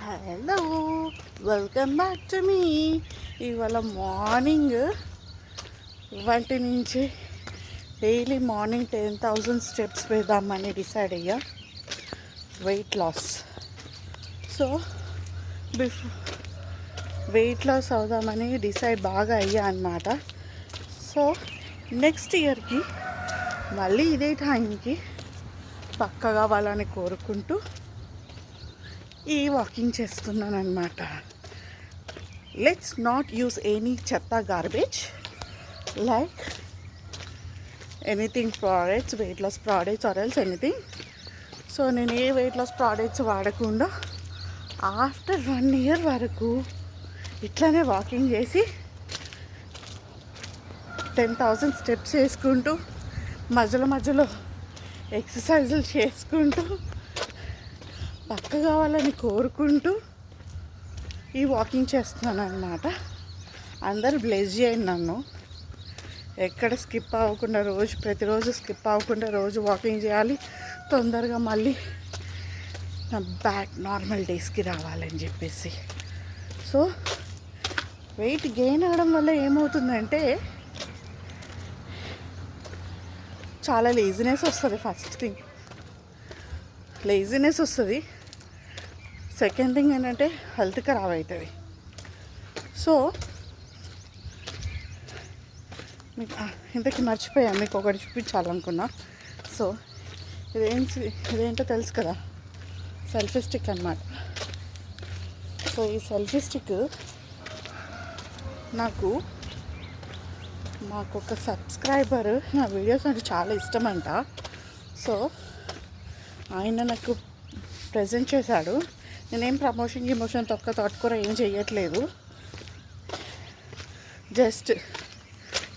Hello welcome back to me. ఇవాళ morning వంటి నుంచి daily morning ten thousand steps వేద్దామని డిసైడ్ అయ్యా. Weight loss so before weight loss అవుదామని డిసైడ్ బాగా అయ్యా అనమాట సో నెక్స్ట్ ఇయర్కి మళ్ళీ ఇదే టైంకి పక్కగా వాళ్ళని కోరుకుంటూ ఈ వాకింగ్ చేస్తున్నాను అనమాట లెట్స్ నాట్ యూస్ ఎనీ చెత్త garbage like anything products weight loss products or else anything so నేను ఏ వెయిట్ లాస్ ప్రోడక్ట్స్ వాడకుండా ఆఫ్టర్ వన్ ఇయర్ వరకు ఇట్లానే వాకింగ్ చేసి టెన్ థౌజండ్ స్టెప్స్ చేసుకుంటూ మధ్యలో మధ్యలో ఎక్సర్సైజులు చేసుకుంటూ పక్క కావాలని కోరుకుంటూ ఈ వాకింగ్ చేస్తున్నాను అనమాట అందరు బ్లెస్ చేయండి నన్ను. ఎక్కడ స్కిప్ అవ్వకుండా రోజు ప్రతిరోజు స్కిప్ అవ్వకుండా రోజు వాకింగ్ చేయాలి. తొందరగా మళ్ళీ నా బ్యాక్ నార్మల్ డేస్కి రావాలని చెప్పేసి. సో వెయిట్ గెయిన్ అవ్వడం వల్ల ఏమవుతుందంటే చాలా లేజినెస్ వస్తుంది ఫస్ట్ థింగ్ లేజినెస్ వస్తుంది. సెకండ్ థింగ్ ఏంటంటే హెల్త్ ఖరాబ్ అవుతుంది. సో మీకు ఇంతకీ మర్చిపోయా మీకు ఒకటి చూపించాలనుకున్నా. సో ఇదేం ఇదేంటో తెలుసు కదా సెల్ఫీ స్టిక్ అనమాట సో ఈ సెల్ఫీ స్టిక్ నాకు మాకు ఒక సబ్స్క్రైబర్ నా వీడియోస్ అంటే చాలా ఇష్టం అంట. సో ఆయన నాకు ప్రజెంట్ చేశాడు. నేనేం ప్రమోషన్ గిమోషన్ తొక్క తోటకూర ఏం చేయట్లేదు జస్ట్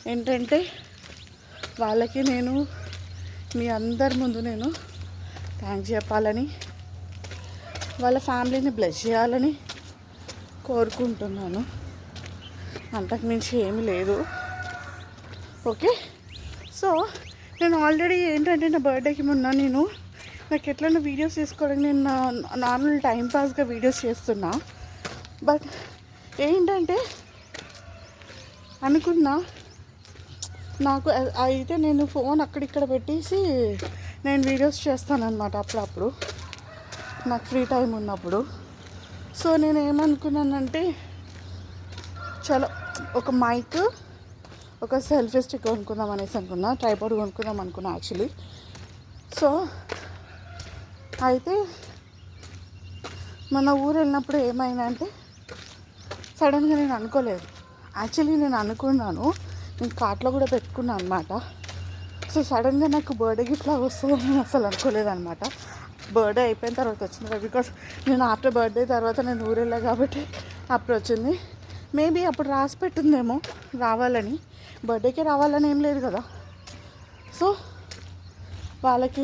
ఏంటంటే వాళ్ళకి నేను మీ అందరి ముందు నేను థ్యాంక్స్ చెప్పాలని వాళ్ళ ఫ్యామిలీని బ్లెస్ చేయాలని కోరుకుంటున్నాను. అంతకుమించి ఏమీ లేదు. ఓకే సో నేను ఆల్రెడీ ఏంటంటే నా బర్త్డేకి మొన్న నేను నాకు ఎట్లైనా వీడియోస్ తీసుకోవడానికి నేను నా నార్మల్ టైంపాస్గా వీడియోస్ చేస్తున్నా. బట్ ఏంటంటే అనుకున్నా నాకు అయితే నేను ఫోన్ అక్కడిక్కడ పెట్టేసి నేను వీడియోస్ చేస్తానన్నమాట అప్పుడప్పుడు. నాకు ఫ్రీ టైం ఉన్నప్పుడు. సో నేను ఏమనుకున్నానంటే చలో ఒక మైక్ ఒక సెల్ఫీ స్టిక్ కొనుక్కుందాం అనేసి అనుకున్నా ట్రైపాడ్ కొనుక్కుందాం అనుకున్నా యాక్చువల్లీ సో అయితే మన ఊరు వెళ్ళినప్పుడు ఏమైందంటే సడన్గా నేను అనుకోలేదు. యాక్చువల్లీ నేను అనుకున్నాను నేను కార్ట్లో కూడా పెట్టుకున్నాను అనమాట సో సడన్గా నాకు బర్త్డే గిఫ్ట్ లాగా వస్తుందని నేను అసలు అనుకోలేదు అనమాట బర్త్డే అయిపోయిన తర్వాత వచ్చింది బికాస్ నేను ఆఫ్టర్ బర్త్డే తర్వాత నేను ఊరు వెళ్ళా కాబట్టి అప్పుడు వచ్చింది. మేబీ అప్పుడు రాసి పెట్టిందేమో రావాలని. బర్త్డేకి రావాలని ఏం లేదు కదా. సో వాళ్ళకి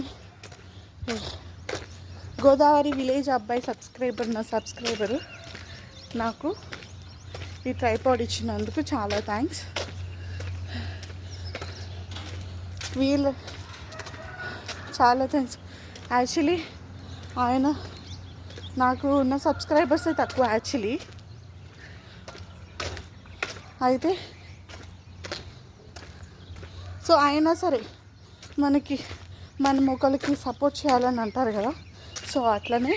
గోదావరి విలేజ్ అబ్బాయి సబ్స్క్రైబర్ నా సబ్స్క్రైబరు నాకు ఈ ట్రైపాడ్ ఇచ్చినందుకు చాలా థ్యాంక్స్ వీళ్ళ చాలా థ్యాంక్స్ యాక్చువల్లీ ఆయన నాకు ఉన్న సబ్స్క్రైబర్సే తక్కువ యాక్చువల్లీ అయితే సో అయినా సరే మనకి మన ఒకరికి సపోర్ట్ చేయాలని అంటారు కదా? సో అట్లనే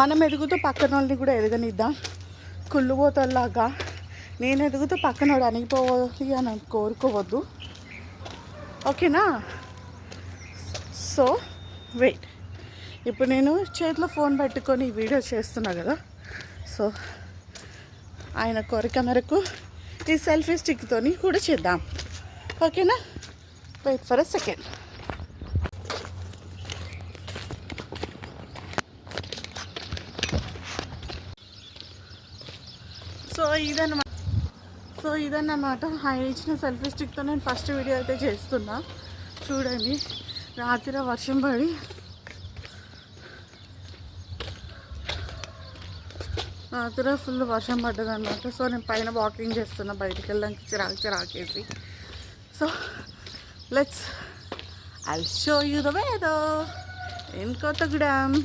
మనం ఎదుగుతూ పక్కన వాళ్ళని కూడా ఎదగనిద్దాం. కుళ్ళుపోతల్లాగా నేను ఎదుగుతూ పక్కన వాడు అణిగిపోవాలి అని కోరుకోవద్దు. ఓకేనా? సో వెయిట్ ఇప్పుడు నేను చేతిలో ఫోన్ పెట్టుకొని వీడియో చేస్తున్నా కదా. సో ఆయన కోరిక మేరకు ఈ సెల్ఫీ స్టిక్తోని కూడా చేద్దాం. ఓకేనా? Wait for a second so ఇదన్నమాట సో ఇదన్నమాట. ఆయన ఇచ్చిన సెల్ఫీ స్టిక్తో నేను ఫస్ట్ వీడియో అయితే చేస్తున్నా. చూడండి. రాత్రి వర్షం పడి. రాత్రి ఫుల్ వర్షం పడ్డది అనమాట సో నేను పైన వాకింగ్ చేస్తున్నా. బయటికి వెళ్ళడానికి చిరాకు చిరాకేసి. So let's I show you the video in godown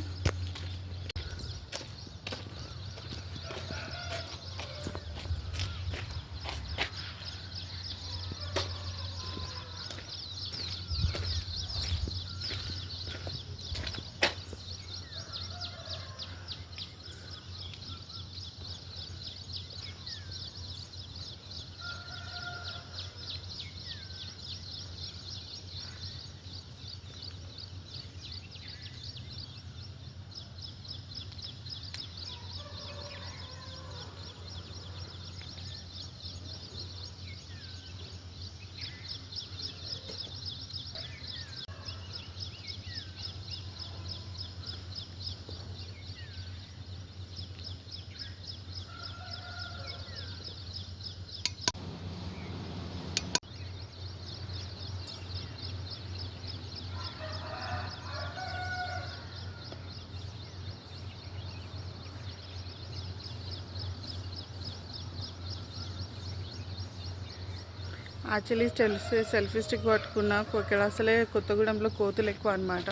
actually selfie selfie stick పట్టుకున్న ఇక్కడ అసలే కొత్తగూడెంలో కోతులు ఎక్కువ అనమాట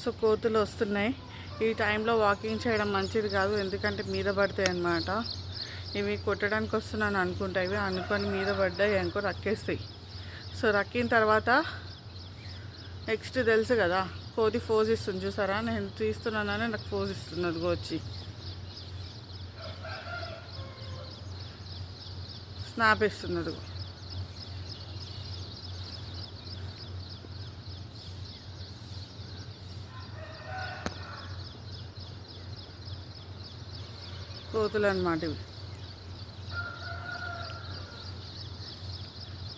సో కోతులు వస్తున్నాయి. ఈ టైంలో వాకింగ్ చేయడం మంచిది కాదు ఎందుకంటే మీద పడతాయి అన్నమాట. ఇవి కొట్టడానికి వస్తున్నాను అనుకుంటా ఇవి అనుకొని మీద పడ్డాయి అనుకో రక్కేస్తాయి. సో రక్కిన తర్వాత నెక్స్ట్ తెలుసు కదా కోతి ఫోజ్ ఇస్తుంది చూసారా? నేను తీస్తున్నానని నాకు ఫోజ్ ఇస్తుంది అదిగో వచ్చి. స్నాప్ ఇస్తుంది అదిగో. కోతులు అనమాట ఇవి.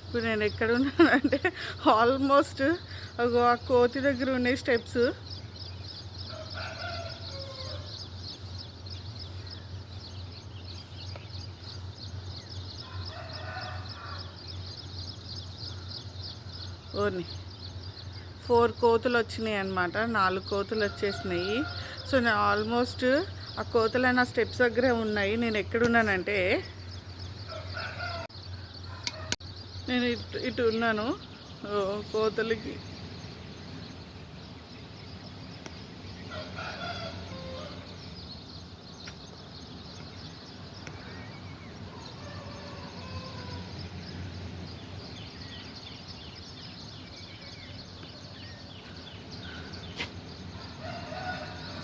ఇప్పుడు నేను ఎక్కడ ఉన్నానంటే ఆల్మోస్ట్ ఆ కోతి దగ్గర ఉన్నాయి స్టెప్స్ ఓని ఫోర్ కోతులు వచ్చినాయి అనమాట నాలుగు కోతులు వచ్చేసినాయి. సో నేను ఆల్మోస్ట్ ఆ కోతలు నా స్టెప్స్ దగ్గరే ఉన్నాయి. నేను ఎక్కడున్నానంటే నేను ఇటు ఇటు ఉన్నాను. ఓ, కోతలకి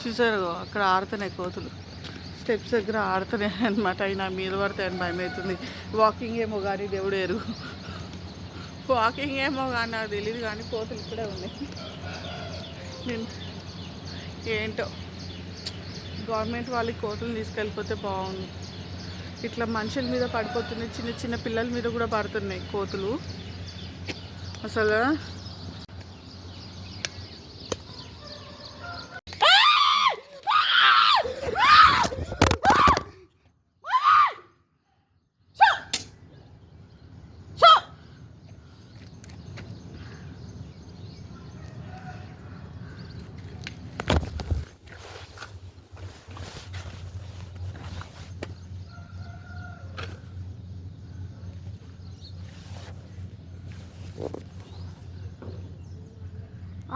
చూసారు అక్కడ ఆడుతున్నాయి కోతులు. స్టెప్స్ దగ్గర ఆడుతున్నాయి అనమాట అయినా మీద పడతాయని భయం అవుతుంది. వాకింగ్ ఏమో కానీ దేవుడు ఎరుగు. వాకింగ్ ఏమో కానీ నాకు తెలియదు కానీ కోతులు ఇక్కడే ఉన్నాయి. నేను ఏంటో. గవర్నమెంట్ వాళ్ళకి కోతులు తీసుకెళ్ళిపోతే బాగుంది ఇట్లా మనుషుల మీద పడిపోతున్నాయి చిన్న చిన్న పిల్లల మీద కూడా పడుతున్నాయి కోతులు. అసలు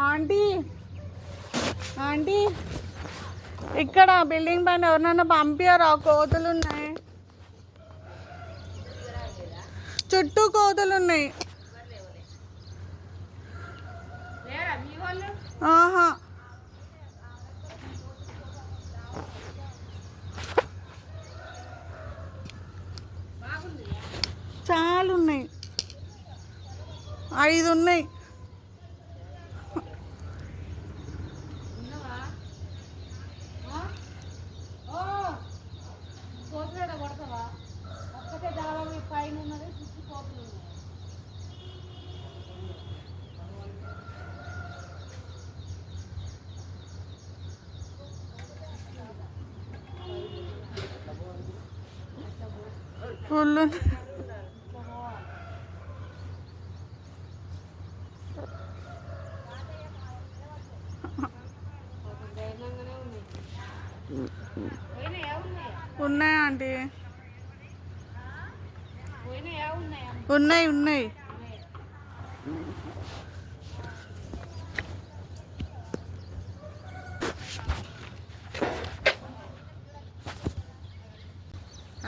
ఆంటీ ఆంటీ ఇక్కడ బిల్డింగ్ పైన ఎవరినైనా పంపించారా కోతులు ఉన్నాయి చుట్టూ కోతులు ఉన్నాయి ఆహా. చాలా ఉన్నాయి ఐదు ఉన్నాయి ఫుల్ ఉన్నాయి ఆంటీ ఉన్నాయి ఉన్నాయి.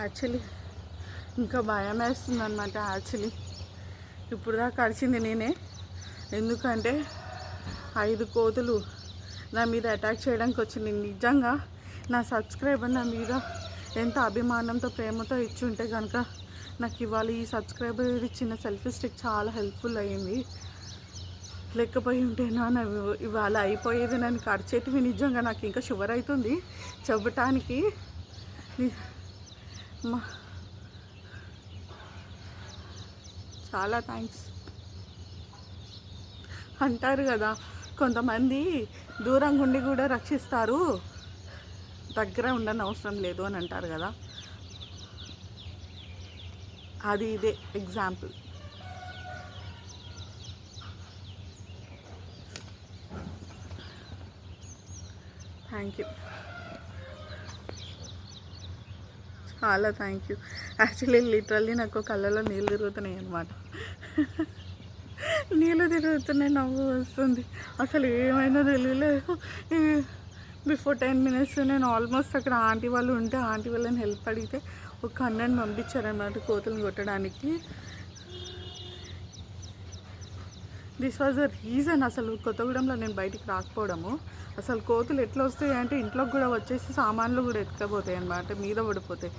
యాక్చువల్లీ ఇంకా భయం వేస్తుంది అనమాట యాక్చువల్లీ ఇప్పుడు దాకా కడిచింది నేనే. ఎందుకంటే ఐదు కోతులు నా మీద అటాక్ చేయడానికి వచ్చింది. నిజంగా నా సబ్స్క్రైబర్ నా మీద ఎంత అభిమానంతో ప్రేమతో ఇచ్చి ఉంటే కనుక నాకు ఇవాళ ఈ సబ్స్క్రైబర్ ఇచ్చిన సెల్ఫీ స్టిక్ చాలా హెల్ప్ఫుల్ అయ్యింది లేకపోయి ఉంటేనా నా ఇవాళ అయిపోయేది నన్ను కడిచేటివి నిజంగా నాకు ఇంకా షుగర్ అవుతుంది చెప్పటానికి మా చాలా థ్యాంక్స్ అంటారు కదా కొంతమంది దూరంగా ఉండి కూడా రక్షిస్తారు. దగ్గర ఉండని అవసరం లేదు అని అంటారు కదా. అది ఇదే ఎగ్జాంపుల్. Thank you. చాలా థ్యాంక్ యూ. యాక్చువల్లీ లిటరల్లీ నాకు కళ్ళలో నీళ్ళు తిరుగుతున్నాయి అనమాట నీళ్ళు తిరుగుతున్నాయి నవ్వు వస్తుంది. అసలు ఏమైనా తెలియలేదు. బిఫోర్ టెన్ మినిట్స్ నేను ఆల్మోస్ట్ అక్కడ ఆంటీ వాళ్ళు ఉంటే ఆంటీ వాళ్ళని హెల్ప్ అడిగితే ఒక అన్నని పంపించారన్నమాట కోతులను కొట్టడానికి. దిస్ వాజ్ ద రీజన్ అసలు కొత్తగూడెంలో నేను బయటికి రాకపోవడము. అసలు కోతులు ఎట్లా వస్తాయి అంటే ఇంట్లోకి కూడా వచ్చేసి సామాన్లు కూడా ఎత్తుకపోతాయి అనమాట మీద పడిపోతాయి.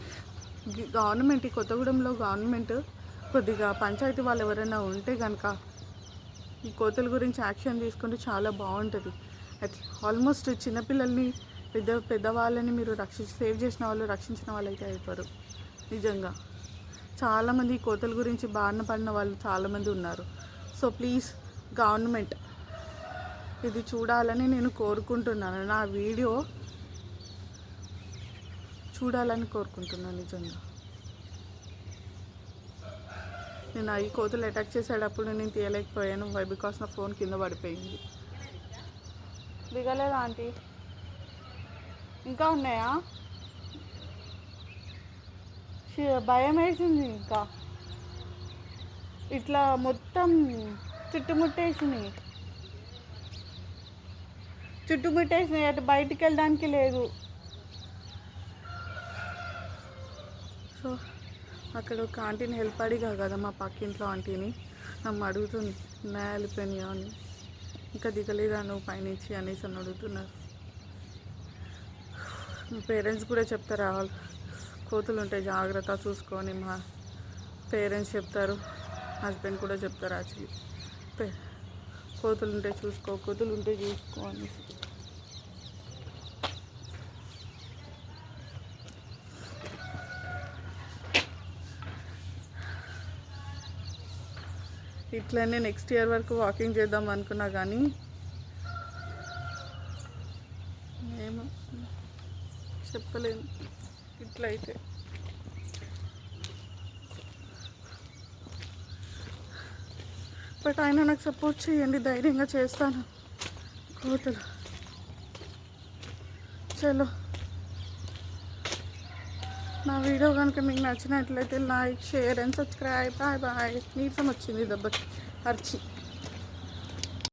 గవర్నమెంట్ ఈ కొత్తగూడెంలో గవర్నమెంట్ కొద్దిగా పంచాయతీ వాళ్ళు ఎవరైనా ఉంటే కనుక ఈ కోతుల గురించి యాక్షన్ తీసుకుంటే చాలా బాగుంటుంది. ఆల్మోస్ట్ చిన్నపిల్లల్ని పెద్ద పెద్దవాళ్ళని మీరు రక్షి సేవ్ చేసిన వాళ్ళు రక్షించిన వాళ్ళు అయితే అయిపోరు. నిజంగా. చాలామంది కోతల గురించి బారిన పడిన వాళ్ళు చాలామంది ఉన్నారు. సో ప్లీజ్ గవర్నమెంట్ ఇది చూడాలని నేను కోరుకుంటున్నాను. నా వీడియో చూడాలని కోరుకుంటున్నాను నిజంగా. నేను ఈ కోతులు అటాక్ చేసేటప్పుడు నేను తీయలేకపోయాను. వై బికాస్ నా ఫోన్ కింద పడిపోయింది. దిగలేదా ఆంటీ? ఇంకా ఉన్నాయా? భయం వేసింది ఇంకా. ఇట్లా మొత్తం చుట్టుముట్టేసింది. చుట్టుముట్టేసినాయి అటు బయటికి వెళ్ళడానికి లేదు. సో అక్కడ ఒక ఆంటీని హెల్ప్ అడిగా కదా మా పక్కింట్లో ఆంటీని. నన్ను అడుగుతుంది నా వెళ్ళిపోయినాయా అని ఇంకా దిగలేదా నువ్వు పైనుంచి? అనేసి అని అడుగుతున్నారు. పేరెంట్స్ కూడా చెప్తారు వాళ్ళు కోతులు ఉంటాయి జాగ్రత్త చూసుకొని మా పేరెంట్స్ చెప్తారు హస్బెండ్ కూడా చెప్తారు యాక్చువల్లీ. కోతులు ఉంటే చూసుకో కోతులు ఉంటే చూసుకో అనేసి. ఇట్లనే నెక్స్ట్ ఇయర్ వరకు వాకింగ్ చేద్దాం అనుకున్నా కానీ ఏమో చెప్పలేను. ఇట్లయితే. బట్ ఆయన నాకు సపోర్ట్ చేయండి ధైర్యంగా చేస్తాను. కోతలు. చలో. నా వీడియో కనుక మీకు నచ్చినట్లయితే like share and subscribe. Bye bye. నీరసం వచ్చింది దెబ్బకి. అర్చి.